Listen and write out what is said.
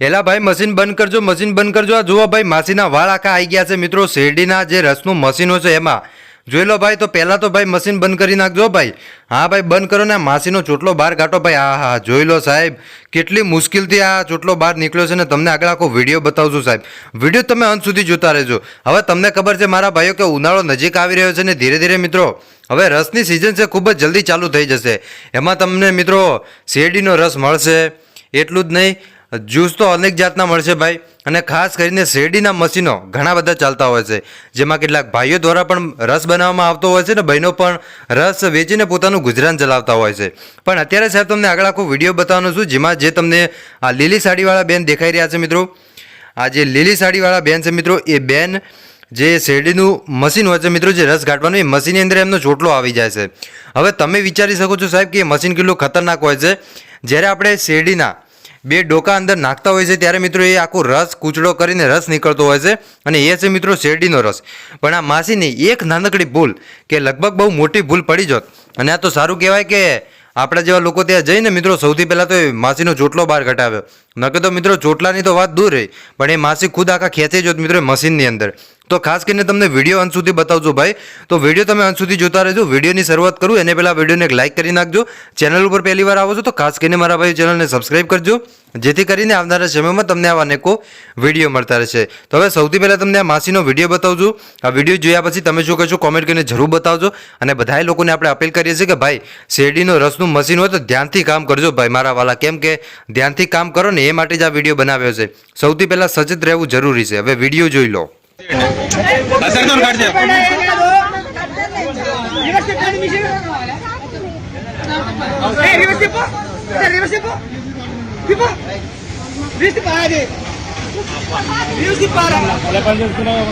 એલા ભાઈ, મશીન બંધ કરજો, મશીન બંધ કરજો. આ જુઓ ભાઈ, માસીના વાળ આખા આવી ગયા છે મિત્રો. શેરડીના જે રસનું મશીનો છે એમાં. જોઈ લો ભાઈ, તો પહેલાં તો ભાઈ મશીન બંધ કરી નાખજો ભાઈ. હા ભાઈ, બંધ કરો ને માસીનો ચોટલો બહાર કાઢો ભાઈ. હા હા જોઈ લો સાહેબ, કેટલી મુશ્કેલથી આ ચોટલો બહાર નીકળ્યો છે ને તમને આગળ આખો વીડિયો બતાવશું સાહેબ. વીડિયો તમે અંત સુધી જોતા રહેજો. હવે તમને ખબર છે મારા ભાઈઓ કે ઉનાળો નજીક આવી રહ્યો છે ને ધીરે ધીરે મિત્રો. હવે રસની સિઝન છે, ખૂબ જ જલ્દી ચાલુ થઈ જશે. એમાં તમને મિત્રો શેરડીનો રસ મળશે. એટલું જ નહીં જ્યુસ તો અનેક જાતના મળશે ભાઈ. અને ખાસ કરીને શેરડીના મશીનો ઘણા બધા ચાલતા હોય છે. જેમાં કેટલાક ભાઈઓ દ્વારા પણ રસ બનાવવામાં આવતો હોય છે ને બહેનો પણ રસ વેચીને પોતાનું ગુજરાન ચલાવતા હોય છે. પણ અત્યારે સાહેબ તમને આગળ આખો વીડિયો બતાવવાનો છું, જેમાં જે તમને આ લીલી સાડીવાળા બેન દેખાઈ રહ્યા છે મિત્રો. આ જે લીલી સાડીવાળા બેન છે મિત્રો, એ બેન જે શેરડીનું મશીન હોય છે મિત્રો, જે રસ કાઢવાનું એ મશીનની અંદર એમનો ચોટલો આવી જાય છે. હવે તમે વિચારી શકો છો સાહેબ કે એ મશીન કેટલું ખતરનાક હોય છે. જ્યારે આપણે શેરડીના બે ડોકા અંદર નાખતા હોય છે, ત્યારે મિત્રો એ આખો રસ, કૂચડો કરીને રસ નીકળતો હોય છે અને એ છે મિત્રો શેરડીનો રસ. પણ આ માસીની એક નાનકડી ભૂલ કે લગભગ બહુ મોટી ભૂલ પડી જોત. અને આ તો સારું કહેવાય કે આપણા જેવા લોકો ત્યાં જઈને મિત્રો સૌથી પહેલાં તો એ માસીનો ચોટલો બહાર ઘટાવ્યો નકે તો મિત્રો ચોટલાની તો વાત દૂર રહી, પણ એ માસી ખુદ આખા ખેંચે જોત મિત્રો મશીનની અંદર. તો ખાસ કરીને તમને વીડિયો અંત સુધી બતાવજો ભાઈ. તો વીડિયો તમે અંત સુધી જોતા રહેજો. વિડીયોની શરૂઆત કરું, એને પહેલાં વિડીયોને એક લાઇક કરી નાખજો. ચેનલ ઉપર પહેલી વાર આવો છો તો ખાસ કરીને મારા ભાઈ ચેનલને સબસ્ક્રાઇબ કરજો. જેથી કરીને આવનારા સમયમાં તમને આવા અનેકો વીડિયો મળતા રહેશે. તો હવે સૌથી પહેલાં તમને આ માસીનો વીડિયો બતાવજો. આ વીડિયો જોયા પછી તમે શું કહેશો? કોમેન્ટ કરીને જરૂર બતાવજો. અને બધાય લોકોને આપણે અપીલ કરીએ છીએ કે ભાઈ શેરડીનો રસનું મશીન હોય તો ધ્યાનથી કામ કરજો ભાઈ મારા વાલા. કેમ કે ધ્યાનથી કામ કરો ને એ માટે જ આ વીડિયો બનાવ્યો છે. સૌથી પહેલાં સચેત રહેવું જરૂરી છે. હવે વીડિયો જોઈ લો. અત્યારે ఫిఫా రిస్ట్ పాది రిస్ట్ పారా ఎలా పని చేస్తున్నావు